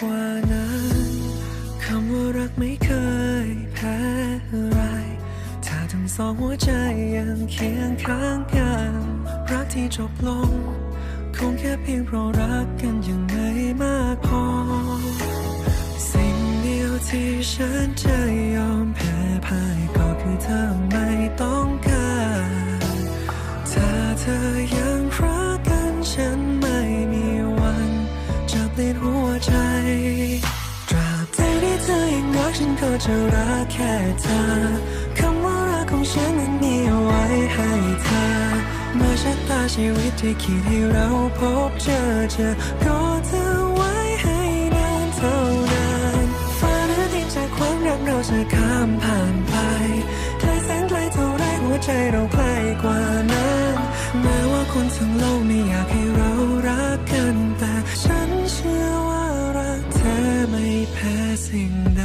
กว่านั้น คำว่ารักไม่เคยแพ้อะไร ถ้าทั้งสองหัวใจยังเคียงข้างกัน รักที่จบลง คงแค่เพียงเพราะรักกันยังไม่มากพอ สิ่งเดียวที่ฉันจะยอมแพ้ จะรักแค่เธอคำว่ารักของฉันนั้นมีเอาไว้ให้เธอเมื่อชะตาชีวิตที่คิดให้เราพบเจอเจอก็เธอไว้ให้นานเท่านานฟ้าหรือดินจากความรักเราจะข้ามผ่านไปไกลแสนไกลเท่าไรหัวใจเราใกล้กว่านั้นแม้ว่าคนทั้งโลกไม่อยากให้เรารักกันแต่ฉันเชื่อว่ารักเธอไม่แพ้สิ่งใด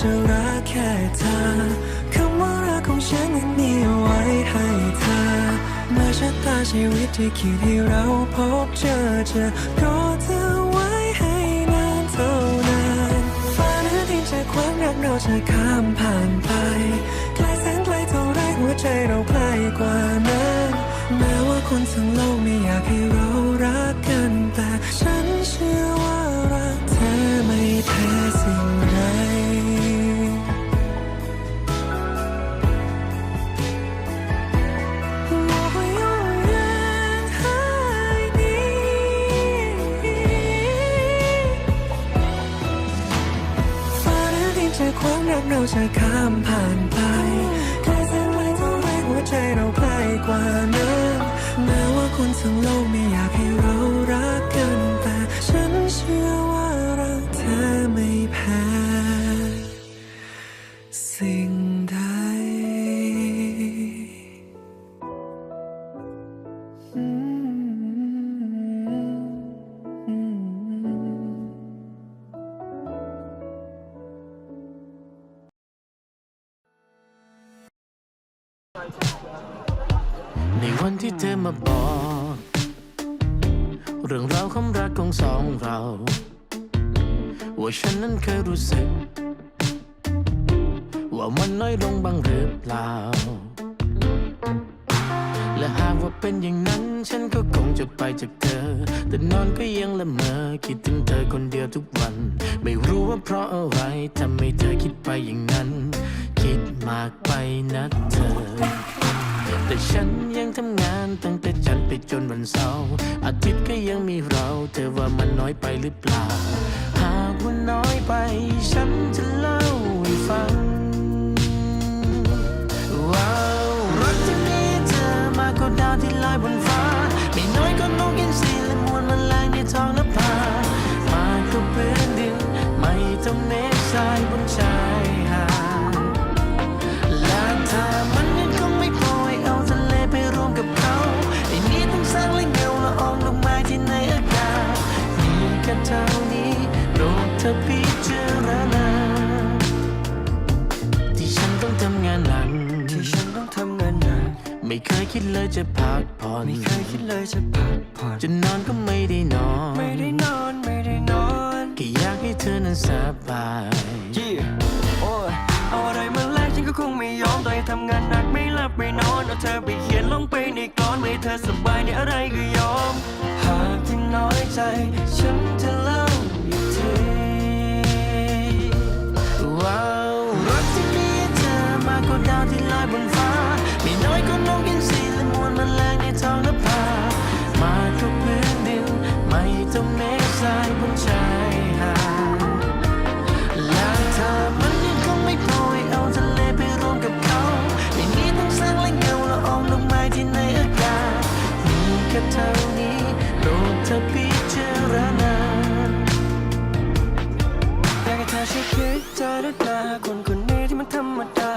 จะรักแค่เธอคำว่ารักของฉันนั้นมีเอาไว้ให้เธอเมื่อชะตาชีวิตที่คิดให้เราพบเจอเจอก็เธอไว้ให้นานเท่านานฟ้าหรือดินจากความรักเราจะข้ามผ่านไปไกลแสนไกลเท่าไรหัวใจเราใกล้กว่านั้นแม้ว่าคนทั้งโลก รักเราจะข้ามผ่านไปไกลแสนไว้เท่าไรหัวใจเราใกล้กว่านั้นแม้ว่าคนทั้งโลกไม่อยากให้เร เรา ว่าฉันนั้นเคยรู้สึก ว่ามันน้อยลงบ้างหรือเปล่า และหากว่าเป็นอย่างนั้น ฉันก็คงจะไปจากเธอ แต่นอนก็ยังละเมอคิดถึงเธอคนเดียวทุกวัน ไม่รู้ว่าเพราะอะไรทำให้เธอคิดไปอย่างนั้น คิดมากไปนะเธอ แต่ฉันยังทำ งานตั้งแต่จันทร์ไปจนวันเสาร์อาทิตย์ก็ยังมีเรา เธอว่ามันน้อยไปหรือเปล่า หากว่าน้อยไป ฉันจะเล่าให้ฟัง ไม่เคยคิดเลยจะพักผ่อนไม่เคยคิดเลยจะพักผ่อนจะนอนก็ไม่ได้นอน ไม่ได้นอน ไม่ได้นอนแค่อยากให้เธอนั้นสบายยี่โอ้ยเอาอะไรมาแลกฉันก็คงไม่ยอมต่อให้ทำงานหนักไม่หลับไม่นอนเอาเธอไปเขียนลงไปในกลอนไม่ให้เธอสบายในอะไรก็ยอม หากที่น้อยใจ ฉันจะเล่าอีกทีว้าวรักที่มีเธอมากกว่าดาวที่ลอยบนฟ้า แรงในทองนภามาทุกพื้นดิน ไม่ต้เมฆทรายบชายหาดและเธอมันยังคงไม่พอเอาทะเลไปรวมกับเขา อย่นี้ต้องสร้างแล่เงาละอองดอกไม้ที่ในอากาศ มีแค่เท่านี้โปดเธอพิจารณาอยากให้เธอช่วยคิดเหรืาคนคนนี้ที่มันธรรมดา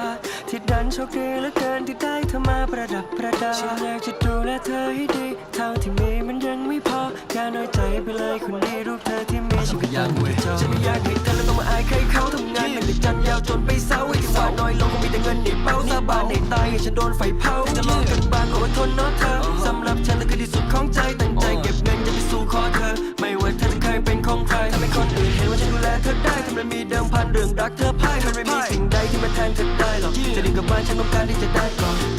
อเกินที่ได้เธอมาประดับประดาฉันอยากจะดูแลเธอให้ดีเท่าที่มีมันยังไม่พออย่าน้อยใจไปเลยคนนี้รูปเธอที่มีฉันก็ยังไม่จบฉันไม่อยากให้เธอแล้วต้องมาอายใครเขาทำงานหนักแต่จันยาวจนไปเศร้าไอ้ที่ว่าน้อยลงคงมีแต่เงินในเป้าสาบานในตายให้ฉันโดนไฟเผาจะลองกันบ้างก็อดทนเนาะเธอสำหรับฉันนั่นคือที่สุดของใจตั้งใจเก็บเงินจะไปสู่ขอเธอ ไม่ว่าเธอจะเคยเป็นของใครทำให้คนอื่นเห็นว่าฉันดูแลเธอได้ทำไมมีเดิมพันเรื่องรักเธอพ่ายมันไม่มี ได้หรอกจะดีกับ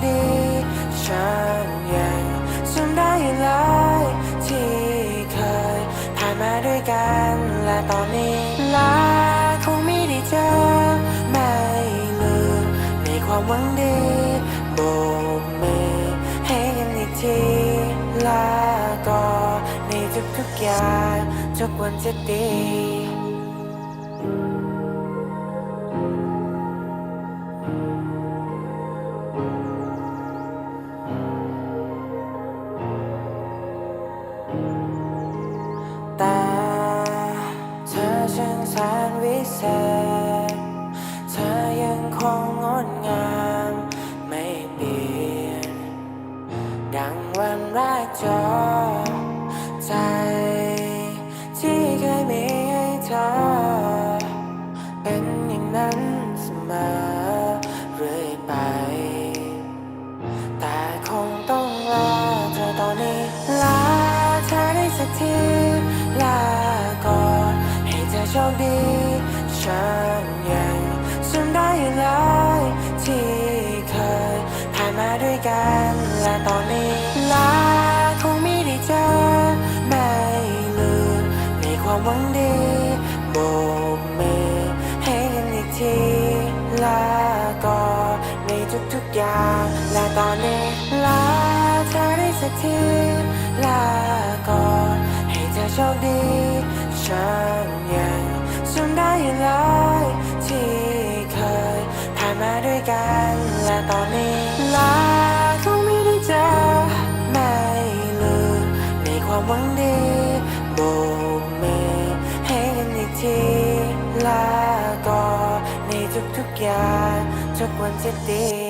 เธอโชคดีฉันยังจำได้อยู่เลยที่เคยผ่านมาด้วยกันและตอนนี้ลาคงไม่ได้เจอไม่ลืมในความหวังดีโบกมือให้กันอีกทีลาก่อในทุกๆอย่างทุกวันจะดี ตอนนี้ลาเธอได้สักทีลาก่อนให้เธอโชคดีฉันยังจำได้ยู่เลยที่เคยผ่านมาด้วยกันและตอนนี้ลาคงไม่ได้เจอไม่ลืมในความหวังดีโบกมือให้กันอีกทีลาก่อนในทุกๆอย่างทุกวันจะดี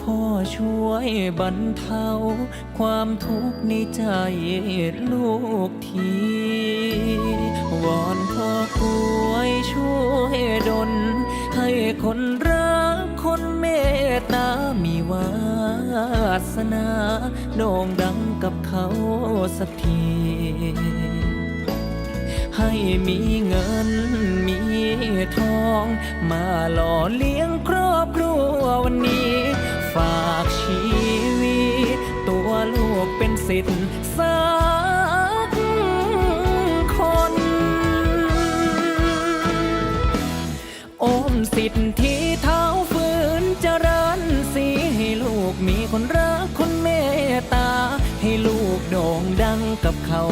พ่อช่วยบรรเทา ความทุกข์ในใจลูกที วอนพ่อกวยช่วยดล ให้คนรักคนเมตตามีวาสนาโด่งดังกับเขาสักทีให้มีเงินมีทอง มาหล่อเลี้ยงครอบครัววันนี้ ฝากชีวิต ตัวลูกเป็นสิทธิ์สักคน โอมสิทธิ์ที่เท้าฝืนเจริญสีให้ลูกมีคนรักคนเมตตา ให้ลูกโด่งดังกับเขา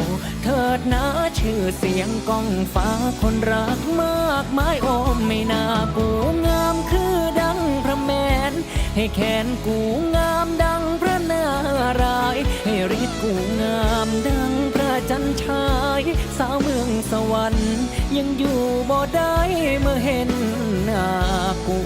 เถิดนะชื่อเสียงก้องฟ้าคนรักมากมายโอมไม่น่ากูงามคือดังพระแมน ให้แขนกูงามดังพระนารายให้ฤทธิ์กูงามดังพระจันทราย สาวเมืองสวรรค์ยังอยู่บ่ได้เมื่อเห็นหน้ากู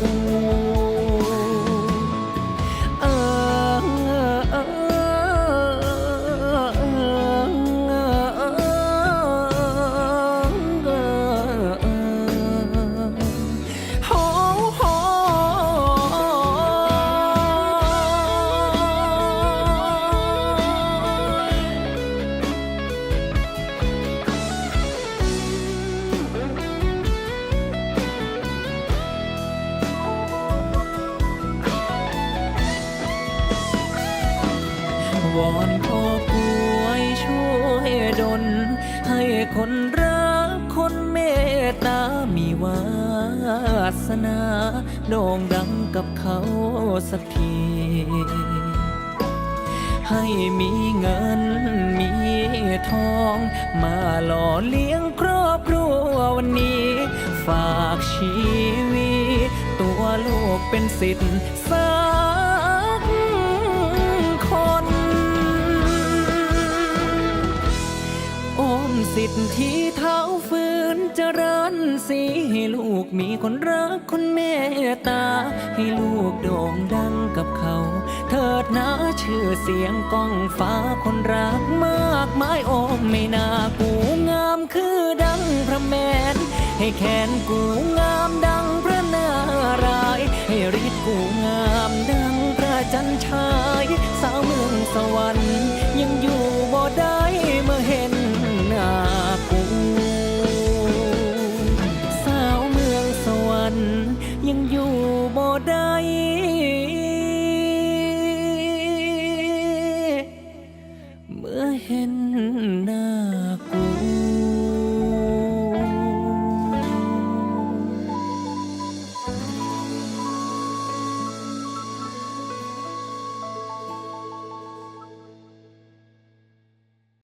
สนาโด่งดังกับเขาสักที ให้มีเงินมีทอง มาหล่อเลี้ยงครอบครัววันนี้ ฝากชีวิต ตัวลูกเป็นสิทธิ์สักคนอมสิทธิ์ สีให้ลูกมีคนรักคนเมตตา ให้ลูกโด่งดังกับเขา เถิดนะชื่อเสียงก้องฟ้าคนรักมากมายโอมไม่น่ากูงามคือดังพระแมน ให้แขนกูงามดังพระนารายให้ฤทธิ์กูงามดังพระจันทรายสาวเมืองสวรรค์